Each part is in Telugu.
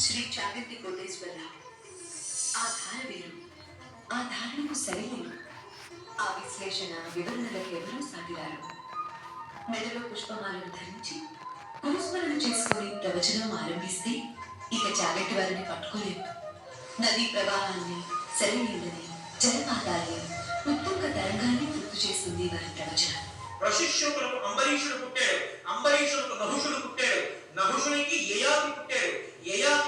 శ్రీ చాగంటి కోటేశ్వర ఆ ధార వేరు. ఆ ధారణకు సరిలేరు ఆ విశ్లేషణ వివరణలకు ఎవరూ సాగిరారు మెడలో పుష్పమాలను ధరించి పురస్మరణ చేసుకుని ప్రవచనం ఆరంభిస్తే ఇక చాగంటి వారిని పట్టుకోలేము నదీ ప్రవాహాన్ని సరినీళ్ళని జలపాతాన్ని ఉత్తుంగ తరంగాన్ని గుర్తు చేస్తుంది వారి ప్రవచనం. ప్రశిష్యులకు అంబరీషుడు పుట్టాడు. అంబరీషులకు నహుషుడు పుట్టాడు. నహుషునికి యయాతి పుట్టాడు. యయాతికి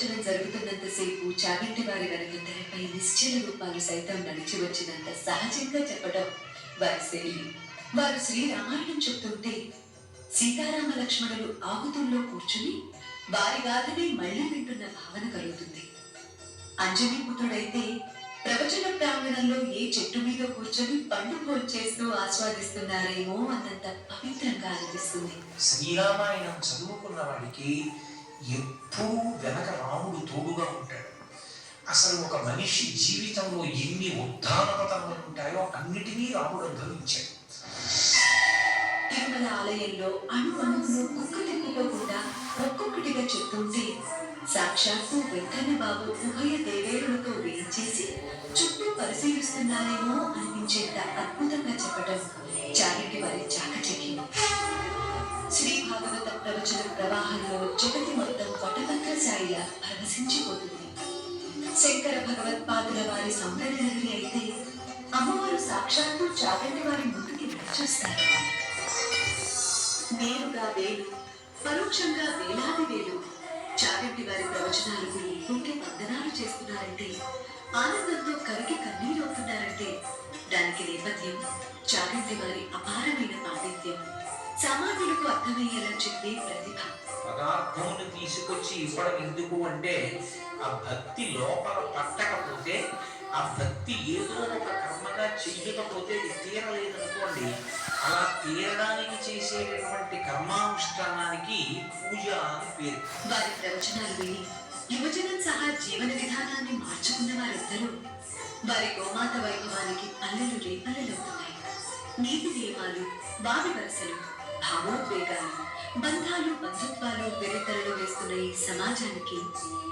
ప్రవచనం జరుగుతున్నంతసేపు చాగంటి వారి వెనక తెరపై నిశ్చల రూపాలు సైతం నడిచి వచ్చినంత సహజంగా చెప్పడం వారి శైలి. వారు శ్రీరామాయణం చెప్తుంటే సీతారామ లక్ష్మణులు ఆగుతుల్లో కూర్చుని వారి గాథనే మళ్ళీ వింటున్న భావన కలుగుతుంది. అంజనీ పుత్రుడైతే ప్రవచన ప్రాంగణంలో ఏ చెట్టు మీద కూర్చొని పండు భోంచేస్తూ ఆస్వాదిస్తున్నారేమో అన్నంత పవిత్రంగా అనిపిస్తుంది. శ్రీరామాయణం చదువుకున్న వాడికి ఎప్పుడూ వెనక రాముడు తోడుగా ఉంటాడు. అసలు ఒక మనిషి జీవితంలో ఎన్ని ఉత్థాన ఉంటాయో అన్నిటినీ రాముడు అనుభవించాడు. తిరుమల ఆలయంలో అణు అణువును కుక్క తిప్పుకోకుండా ఒక్కొక్కటిగా చెప్తుంటే సాక్షాత్తు వెంకన్న బాబు ఉభయ దేవేరులతో వేయించేసి చుట్టూ పరిశీలిస్తున్నారేమో అనిపించేంత అద్భుతంగా చెప్పడం చాగంటి వారి చాకచక్యం. శ్రీ భాగవత ప్రవచన ప్రవాహంలో జగతి మొత్తం పటపత్ర పరవశించిపోతుంది. శంకర భగవత్పాదుల వారి సంప్రదాయాన్ని అయితే అమ్మవారు సాక్షాత్తు చాగంటి వారి ముందుకి నడిచొస్తారు. నేరుగా వేలు పరోక్షంగా వేలాది వేలు చాగంటి వారి ప్రవచనాలకు ఇంకొంటే వందనాలు చేస్తున్నారంటే ఆనందంతో కరిగి కన్నీరు అవుతున్నారంటే దానికి నేపథ్యం చాగంటి వారి అపారమైన పాండిత్యం సామాన్యులకు అర్థమయ్యేలా చెప్పే ప్రతిభ. పదార్థమును తీసుకొచ్చి ఇవ్వడం ఎందుకు అంటే ఆ భక్తి లోపల పట్టకపోతే ఆ భక్తి ఏదో ఒక కర్మగా చెయ్యకపోతే తీరలేదనుకోండి. అలా తీరడానికి చేసేటటువంటి కర్మానుష్ఠానానికి పూజ అని పేరు. వారి ప్రవచనాలు విని యువజనం సహా జీవన విధానాన్ని మార్చుకున్న వారిద్దరూ వారి గోమాత వైభవానికి అల్లలు రేపల్లెలవుతున్నాయి నీతి నియమాలు వావి వరసలు భావోద్వేగాలు బంధాలు బంధుత్వాలు వెరెతరలు వేస్తున్న ఈ సమాజానికి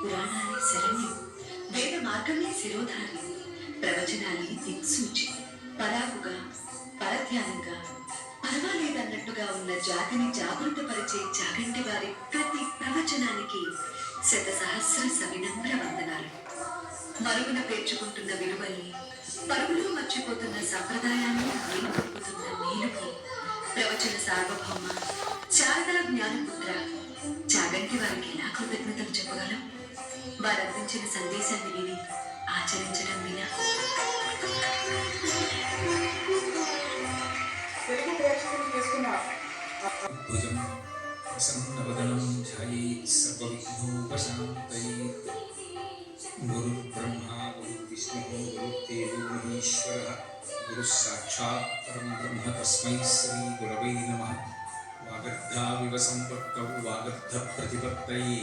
పురాణాలే శరణ్యం వేద మార్గమే శిరోధారి ప్రవచనాలే దిక్సూచి పరాకుగా పరధ్యానంగా పర్వాలేదన్నట్టుగా ఉన్న జాతిని జాగృతపరిచే జాగంటి వారి ప్రతి ప్రవచనానికి శత సహస్ర సవినమ్ర వందనాలు. మరుగున పేర్చుకుంటున్న విలువల్ని పరుగులో మర్చిపోతున్న సంప్రదాయాన్ని సార్వభౌమ శారదా జ్ఞానపుత్ర చాగంటి వారికి ఎలా కృతజ్ఞతలు చెప్పగలం? వారు అందించిన సందేశాన్ని విని ఆచరించడం వినా. ప్రసన్నవదనం ధ్యాయేత్ సర్వవిఘ్నోపశాంతయేత్ గురుర్బ్రహ్మా గురుర్విష్ణుः గురుర్దేవో మహేశ్వరः గురుः సాక్షాత్ పరం బ్రహ్మ తస్మై శ్రీ గురవై నమః. వాగర్ధావివ సంపర్కౌ వాగర్ధ ప్రతిపత్తయే.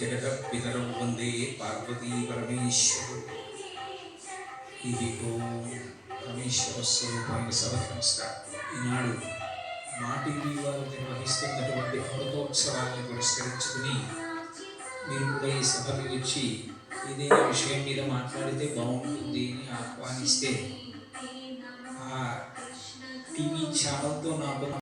జగత పితరౌ వందే పార్వతీ పరమేశ్వరు. ఇది ఓం పరమేశ్వర స్వరూపమైన సభకు నమస్కారం. ఈనాడు మా టీవీ వారు నిర్వహిస్తున్నటువంటి అమృతోత్సవాన్ని పురస్కరించుకుని మీరు కూడా ఈ సభకు వచ్చి ఏదైనా విషయం మీద మాట్లాడితే బాగుంటుంది అని ఆహ్వానిస్తే ఆ তিনি ছাড়া তো না